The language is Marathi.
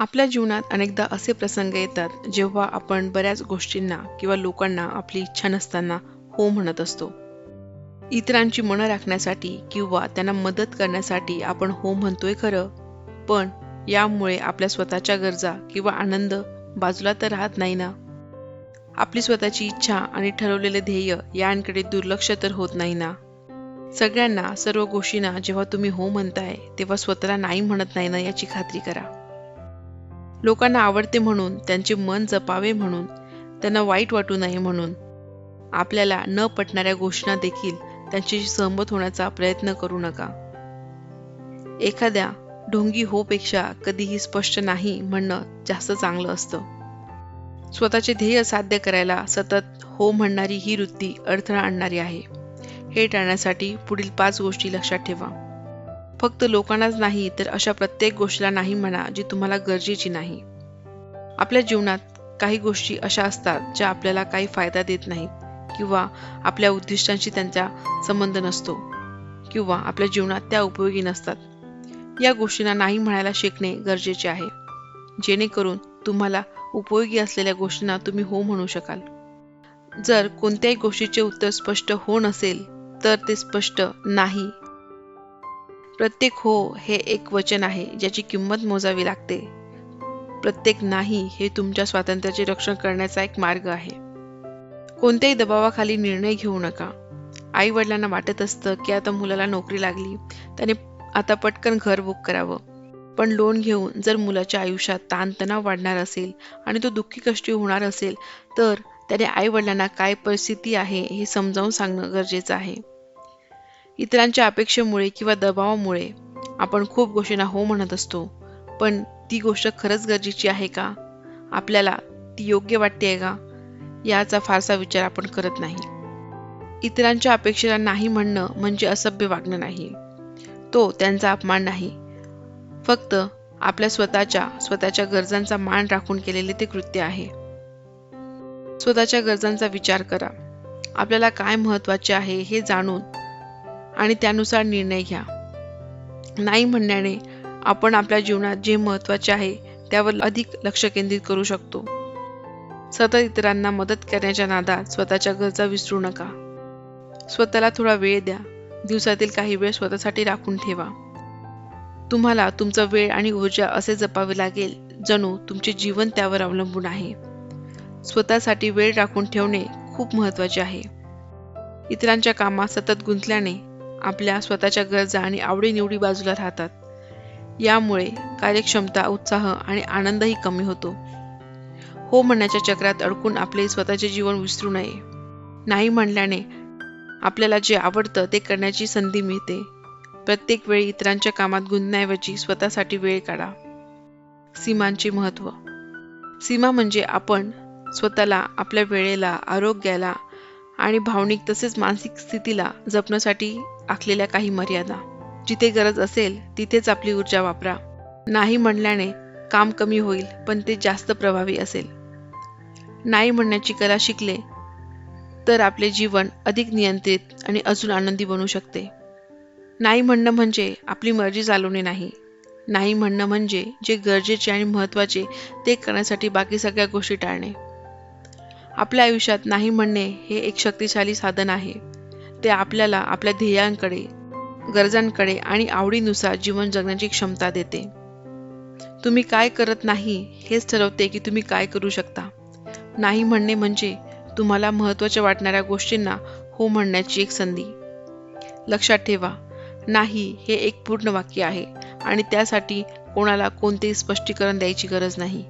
आपल्या जीवनात अनेकदा असे प्रसंग येतात जेव्हा आपण बऱ्याच गोष्टींना किंवा लोकांना आपली इच्छा नसताना हो म्हणत असतो. इतरांची मनं राखण्यासाठी किंवा त्यांना मदत करण्यासाठी आपण हो म्हणतोय खरं पण यामुळे आपल्या स्वतःच्या गरजा किंवा आनंद बाजूला तर राहत नाही ना? आपली स्वतःची इच्छा आणि ठरवलेले ध्येय यांकडे दुर्लक्ष तर होत नाही ना? सगळ्यांना सर्व गोष्टींना जेव्हा तुम्ही हो म्हणताय तेव्हा स्वतःला नाही म्हणत नाही ना याची खात्री करा. लोकांना आवडते म्हणून त्यांचे मन जपावे म्हणून त्यांना वाईट वाटू नये म्हणून. आपल्याला न पटणाऱ्या घोषणा देखील त्यांच्याशी सहमत होण्याचा प्रयत्न करू नका. एखाद्या ढोंगी होपेक्षा कधीही स्पष्ट नाही म्हणणं जास्त चांगलं असतं. स्वतःचे ध्येय साध्य करायला सतत हो म्हणणारी ही वृत्ती अडथळा आणणारी आहे. हे टाळण्यासाठी पुढील पाच गोष्टी लक्षात ठेवा. फक्त लोकांनाच नाही तर अशा प्रत्येक गोष्टीला नाही म्हणा जी तुम्हाला गरजेची नाही. आपल्या जीवनात काही गोष्टी अशा असतात ज्या आपल्याला काही फायदा देत नाहीत किंवा आपल्या उद्दिष्टांशी त्यांचा संबंध नसतो किंवा आपल्या जीवनात त्या उपयोगी नसतात. या गोष्टींना नाही म्हणायला शिकणे गरजेचे आहे. जेणेकरून तुम्हाला उपयोगी असलेल्या गोष्टींना तुम्ही हो म्हणू शकाल. जर कोणत्याही गोष्टीचे उत्तर स्पष्ट हो नसेल तर ते स्पष्ट नाही प्रत्येक हो हे एक वचन आहे ज्याची किंमत मोजावी लागते. प्रत्येक नाही हे तुमच्या स्वातंत्र्याचे रक्षण करण्याचा एक मार्ग आहे. कोणत्याही दबावाखाली निर्णय घेऊ नका. आई वडिलांना वाटत असतं की आता मुलाला नोकरी लागली त्याने आता पटकन घर बुक करावं. पण लोन घेऊन जर मुलाच्या आयुष्यात ताणतणाव वाढणार असेल आणि तो दुःखी कष्टी होणार असेल तर त्याने आई वडिलांना काय परिस्थिती आहे हे समजावून सांगणं गरजेचं आहे. इतरांच्या अपेक्षेमुळे किंवा दबावामुळे आपण खूप गोष्टींना हो म्हणत असतो. पण ती गोष्ट खरंच गरजेची आहे का? आपल्याला ती योग्य वाटते का? याचा फारसा विचार आपण करत नाही. इतरांच्या अपेक्षेला नाही म्हणणं म्हणजे असभ्य वागणं नाही. तो त्यांचा अपमान नाही. फक्त आपल्या स्वतःच्या स्वतःच्या गरजांचा मान राखून केलेले ते कृत्य आहे. स्वतःच्या गरजांचा विचार करा. आपल्याला काय महत्त्वाचे आहे हे जाणून आणि त्यानुसार निर्णय घ्या. नाही म्हणण्याने आपण आपल्या जीवनात जे महत्त्वाचे आहे त्यावर अधिक लक्ष केंद्रित करू शकतो. सतत इतरांना मदत करण्याच्या नादात स्वतःच्या गरजा विसरू नका. स्वतःला थोडा वेळ द्या. दिवसातील काही वेळ स्वतःसाठी राखून ठेवा. तुम्हाला तुमचा वेळ आणि ऊर्जा असे जपावे लागेल जणू तुमचे जीवन त्यावर अवलंबून आहे. स्वतःसाठी वेळ राखून ठेवणे खूप महत्त्वाचे आहे. इतरांच्या कामात सतत गुंतल्याने आपल्या स्वतःच्या गरजा आणि आवडीनिवडी बाजूला राहतात. यामुळे कार्यक्षमता उत्साह आणि आनंदही कमी होतो. हो म्हणण्याच्या चक्रात अडकून आपले स्वतःचे जीवन विसरू नये. नाही म्हणल्याने आपल्याला जे आवडतं ते करण्याची संधी मिळते. प्रत्येक वेळी इतरांच्या कामात गुंतण्याऐवजी स्वतःसाठी वेळ काढा. सीमांचे महत्त्व सीमा म्हणजे आपण स्वतःला आपल्या वेळेला आरोग्याला आणि भावनिक तसेच मानसिक स्थितीला जपण्यासाठी आखलेल्या काही मर्यादा. जिथे गरज असेल तिथेच आपली ऊर्जा वापरा. नाही म्हणल्याने काम कमी होईल पण ते जास्त प्रभावी असेल. नाही म्हणण्याची कला शिकले तर आपले जीवन अधिक नियंत्रित आणि अजून आनंदी बनू शकते. नाही म्हणणं म्हणजे आपली मर्जी चालवणे नाही. नाही म्हणणं म्हणजे जे गरजेचे आणि महत्त्वाचे ते करण्यासाठी बाकी सगळ्या गोष्टी टाळणे. आपल्या आयुष्यात नाही म्हणणे हे एक शक्तिशाली साधन आहे. ते आपल्याला आपल्या ध्येयांकडे गरजांकडे आणि आवडीनुसार जीवन जगण्याची क्षमता देते. तुम्ही काय करत नाही हेच ठरवते की तुम्ही काय करू शकता. नाही म्हणणे म्हणजे तुम्हाला महत्त्वाच्या वाटणाऱ्या गोष्टींना हो म्हणण्याची एक संधी. लक्षात ठेवा नाही हे एक पूर्ण वाक्य आहे आणि त्यासाठी कोणाला कोणतेही स्पष्टीकरण द्यायची गरज नाही.